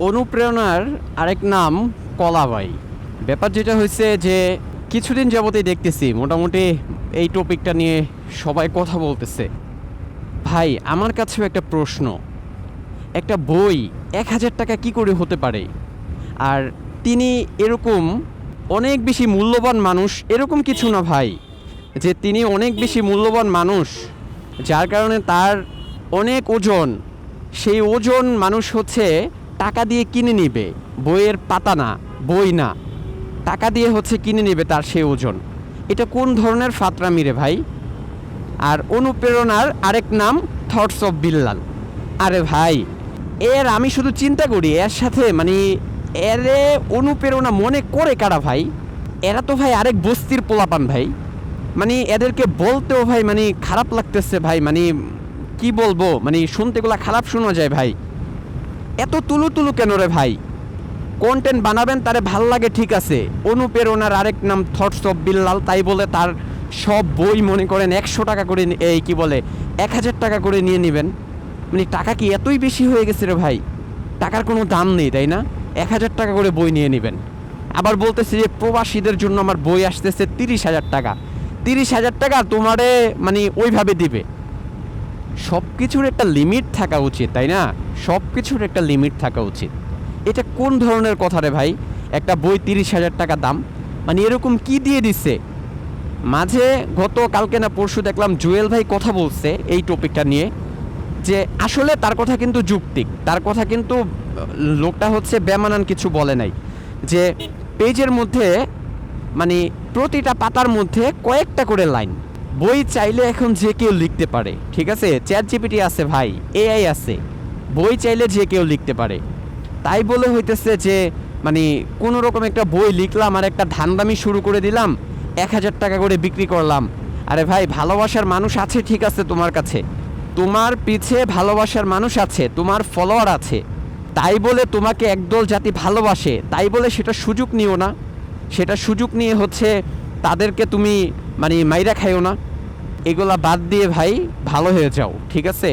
অনুপ্রেরণার আরেক নাম কলাবাই। ব্যাপার যেটা হয়েছে যে, কিছুদিন যাবতেই দেখতেছি, মোটামুটি এই টপিকটা নিয়ে সবাই কথা বলতেছে। ভাই, আমার কাছেও একটা প্রশ্ন। একটা বই এক হাজার টাকা কি করে হতে পারে? আর তিনি এরকম অনেক বেশি মূল্যবান মানুষ, এরকম কিছু না ভাই, যে তিনি অনেক বেশি মূল্যবান মানুষ, যার কারণে তার অনেক ওজন। সেই ওজন মানুষ হচ্ছে টাকা দিয়ে কিনে নিবে। বইয়ের পাতা না, বই না। টাকা দিয়ে হচ্ছে কিনে নেবে তার সেই ওজন। এটা কোন ধরনের ফাতরামি রে ভাই? আর অনুপ্রেরণার আরেক নাম থটস অফ বিল্লাল আরে ভাই, এর আমি শুধু চিন্তা করি, এর সাথে মানে এরে অনুপ্রেরণা মনে করে কারা ভাই? এরা তো ভাই আরেক বস্তির পোলাপান ভাই। মানে এদেরকে বলতেও ভাই মানে খারাপ লাগতেছে ভাই মানে কি বলব? মানে শুনতেগুলা খারাপ শোনা যায় ভাই। এত তুলু তুলু কেন রে ভাই? কন্টেন্ট বানাবেন তারে ভালো লাগে, ঠিক আছে। অনুপ্রেরণার আরেক নাম থটস অফ বিল্লাল তাই বলে তার সব বই মনে করেন একশো টাকা করে এই কি বলে, এক হাজার টাকা করে নিয়ে নেবেন। মানে টাকা কি এতই বেশি হয়ে গেছে রে ভাই? টাকার কোনো দাম নেই, তাই না? এক হাজার টাকা করে বই নিয়ে নেবেন। আবার বলতেছে যে প্রবাসীদের জন্য আমার বই আসতেছে তিরিশ হাজার টাকা। তিরিশ হাজার টাকা তোমারে মানে ওইভাবে দিবে। সব কিছুর একটা লিমিট থাকা উচিত, তাই না? সব কিছুর একটা লিমিট থাকা উচিত। এটা কোন ধরনের কথা রে ভাই? একটা বই তিরিশ হাজার টাকা দাম। মানে এরকম কি দিয়ে দিচ্ছে? মাঝে গত, কালকে না পরশু দেখলাম জুয়েল ভাই কথা বলছে এই টপিকটা নিয়ে, যে আসলে তার কথা কিন্তু যুক্তিক তার কথা কিন্তু লোকটা হচ্ছে বেমানান কিছু বলে নাই। যে পেজের মধ্যে মানে প্রতিটা পাতার মধ্যে কয়েকটা করে লাইন। বই চাইলে এখন যে কেউ লিখতে পারে, ঠিক আছে? চ্যাট জিপিটি আছে ভাই এআই আছে। বই চাইলে যে কেউ লিখতে পারে। তাই বলে হইতেছে যে মানে কোনো রকম একটা বই লিখলাম আর একটা ধান্দামি শুরু করে দিলাম, এক হাজার টাকা করে বিক্রি করলাম। আরে ভাই, ভালোবাসার মানুষ আছে, ঠিক আছে তোমার কাছে। তোমার পিছে ভালোবাসার মানুষ আছে, তোমার ফলোয়ার আছে। তাই বলে তোমাকে একদল জাতি ভালোবাসে, তাই বলে সেটা সুযোগ নিও না। সেটা সুযোগ নিয়ে হচ্ছে তাদেরকে তুমি মানে মাইরা খাইও না। এগুলা বাদ দিয়ে ভাই ভালো হয়ে যাও ঠিক আছে?